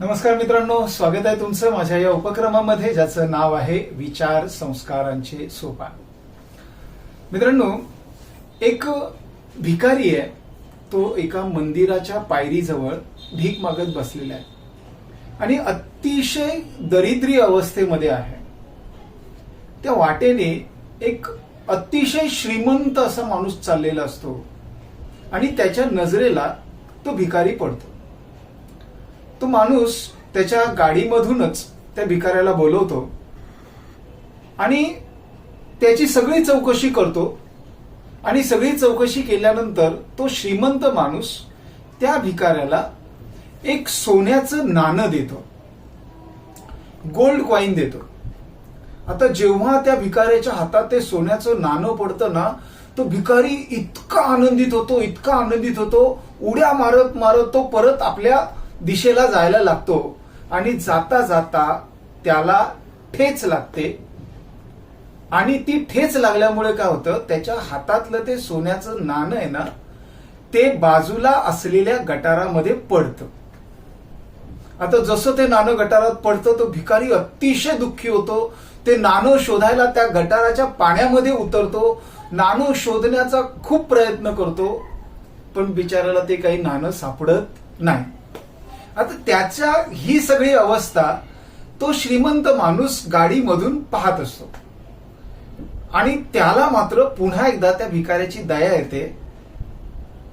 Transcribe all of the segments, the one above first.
नमस्कार मित्रांनो स्वागत आहे तुमचं माझ्या या उपक्रमामध्ये ज्याचं नाव आहे विचार संस्कारांचे सोपान. मित्रांनो एक भिकारी आहे तो एका मंदिराच्या पायरीजवळ भीक मागत बसलेला आहे. आणि अतिशय दरिद्री अवस्थेमध्ये आहे. त्या वाटेने एक अतिशय श्रीमंत असा माणूस चाललेला असतो. आणि त्याच्या नजरेला तो भिकारी पडतो. तो माणूस त्याच्या गाडीमधूनच त्या भिकाऱ्याला बोलवतो. आणि त्याची सगळी चौकशी करतो. आणि सगळी चौकशी केल्यानंतर तो श्रीमंत माणूस त्या भिकाऱ्याला एक सोन्याचं नाणं देतो. गोल्ड कॉईन देतो. आता जेव्हा त्या भिकाऱ्याच्या हातात ते सोन्याचं नाणं पडतं ना तो भिकारी इतका आनंदित होतो इतका आनंदित होतो उड्या मारत मारत तो परत आपल्या दिशेला जायला लागतो आणि जाता जाता त्याला ठेच लागते. आणि ती ठेच लागल्यामुळे काय होतं? त्याच्या हातातलं ते सोन्याचं नाणं आहे ना ते बाजूला असलेल्या गटारामध्ये पडतं. आता जसं ते नाणं गटारात पडतं तो भिकारी अतिशय दुःखी होतो. ते नाणं शोधायला त्या गटाराच्या पाण्यामध्ये उतरतो. नाणं शोधण्याचा खूप प्रयत्न करतो. पण बिचाराला ते काही नाणं सापडत नाही. आता त्याच्या ही सगळी अवस्था तो श्रीमंत माणूस गाडीमधून पाहत असतो. आणि त्याला मात्र पुन्हा एकदा त्या भिकाऱ्याची दया येते.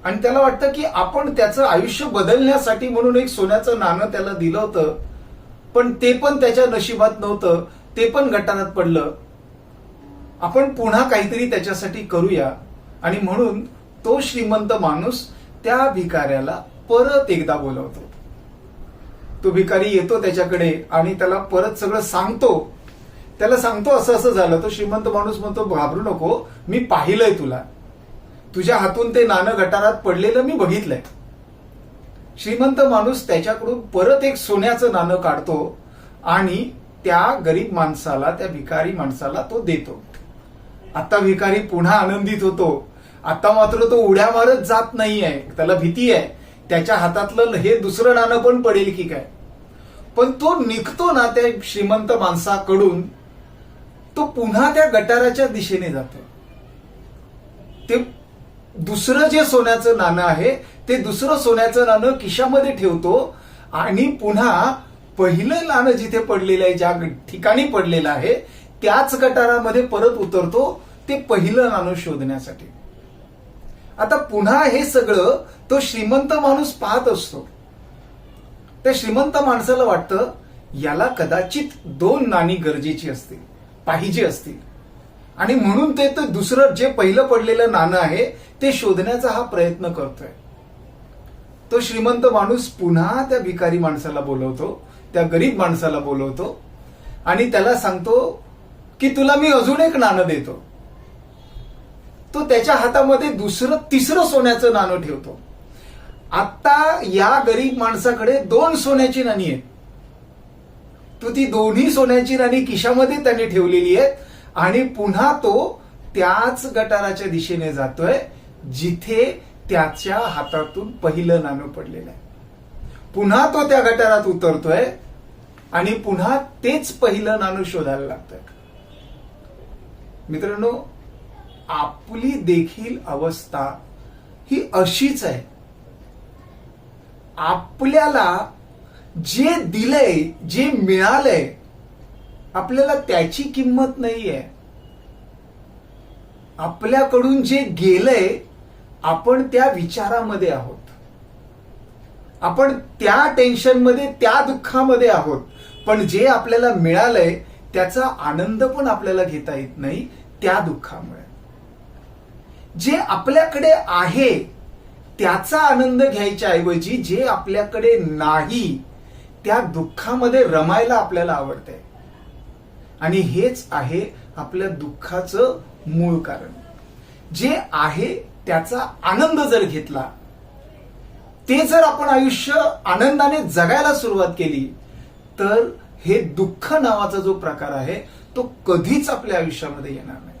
आणि त्याला वाटतं की आपण त्याचं आयुष्य बदलण्यासाठी म्हणून एक सोन्याचं नाणं त्याला दिलं होतं पण ते पण त्याच्या नशिबात नव्हतं ते पण गटारात पडलं. आपण पुन्हा काहीतरी त्याच्यासाठी करूया. आणि म्हणून तो श्रीमंत माणूस त्या भिकाऱ्याला परत एकदा बोलवतो. तो भिकारी येतो त्याच्याकडे आणि त्याला परत सगळं सांगतो. त्याला सांगतो असं असं झालं. तो श्रीमंत माणूस म्हणतो घाबरू नको मी पाहिलंय तुला. तुझ्या हातून ते नाणं गटारात पडलेलं मी बघितलंय. श्रीमंत माणूस त्याच्याकडून परत एक सोन्याचं नाणं काढतो आणि त्या गरीब माणसाला त्या भिकारी माणसाला तो देतो. आता भिकारी पुन्हा आनंदित होतो. आता मात्र तो उड्या मारत जात नाहीये. त्याला भीती आहे. त्याच्या हातातलं हे दुसरं नाणं पण पडेल की काय? पण तो निघतो ना त्या श्रीमंत माणसाकडून तो पुन्हा त्या गटाराच्या दिशेने जातो. ते दुसरं जे सोन्याचं नाणं आहे ते दुसरं सोन्याचं नाणं खिशामध्ये ठेवतो आणि पुन्हा पहिलं नाणं जिथे पडलेलं आहे ज्या ठिकाणी पडलेलं आहे त्याच गटारामध्ये परत उतरतो ते पहिलं नाणं शोधण्यासाठी. आता पुन्हा हे सगळं तो श्रीमंत माणूस पाहत असतो. त्या श्रीमंत माणसाला वाटतं याला कदाचित दोन नाणी गरजेची असतील पाहिजे असतील. आणि म्हणून ते तर दुसरं जे पहिलं पडलेलं नाणं आहे ते शोधण्याचा हा प्रयत्न करतोय. तो श्रीमंत माणूस पुन्हा त्या भिकारी माणसाला बोलवतो त्या गरीब माणसाला बोलवतो आणि त्याला सांगतो की तुला मी अजून एक नाणं देतो. तो त्याच्या हातामध्ये दुसरं तिसरं सोन्याचं नाणं ठेवतो. आता या गरीब माणसाकडे दोन सोन्याची नाणी आहेत. तो ती दोन्ही सोन्याची नाणी खिशामध्ये त्याने ठेवलेली आहेत आणि पुन्हा तो त्याच गटाराच्या दिशेने जातोय जिथे त्याच्या हातातून पहिलं नाणं पडलेलं आहे. पुन्हा तो त्या गटारात उतरतोय आणि पुन्हा तेच पहिलं नाणं शोधायला लागतंय. मित्रांनो आपली देखील अवस्था ही अशीच आहे. आपल्याला जे दिलंय जे मिळालंय आपल्याला त्याची किंमत नाहीये. आपल्याकडून जे गेलंय आपण त्या विचारामध्ये आहोत. आपण त्या टेन्शनमध्ये त्या दुःखामध्ये आहोत. पण जे आपल्याला मिळालंय त्याचा आनंद पण आपल्याला घेता येत नाही त्या दुःखामुळे. जे आपल्याकडे आहे त्याचा आनंद घ्यायच्या ऐवजी जे आपल्याकडे नाही त्या दुःखामध्ये रमायला आपल्याला आवडतंय. आणि हेच आहे आपल्या दुःखाचं मूळ कारण. जे आहे त्याचा आनंद जर घेतला ते जर आपण आयुष्य आनंदाने जगायला सुरुवात केली तर हे दुःख नावाचा जो प्रकार आहे तो कधीच आपल्या आयुष्यामध्ये येणार नाही.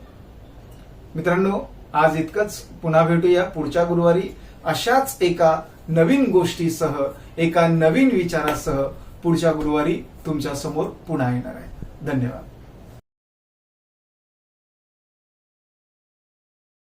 मित्रांनो आज इतकंच पुन्हा भेटूया पुढच्या गुरुवारी अशाच एका नवीन गोष्टीसह एका नवीन विचारासह पुढच्या गुरुवारी तुमच्यासमोर पुन्हा येणार आहे. धन्यवाद.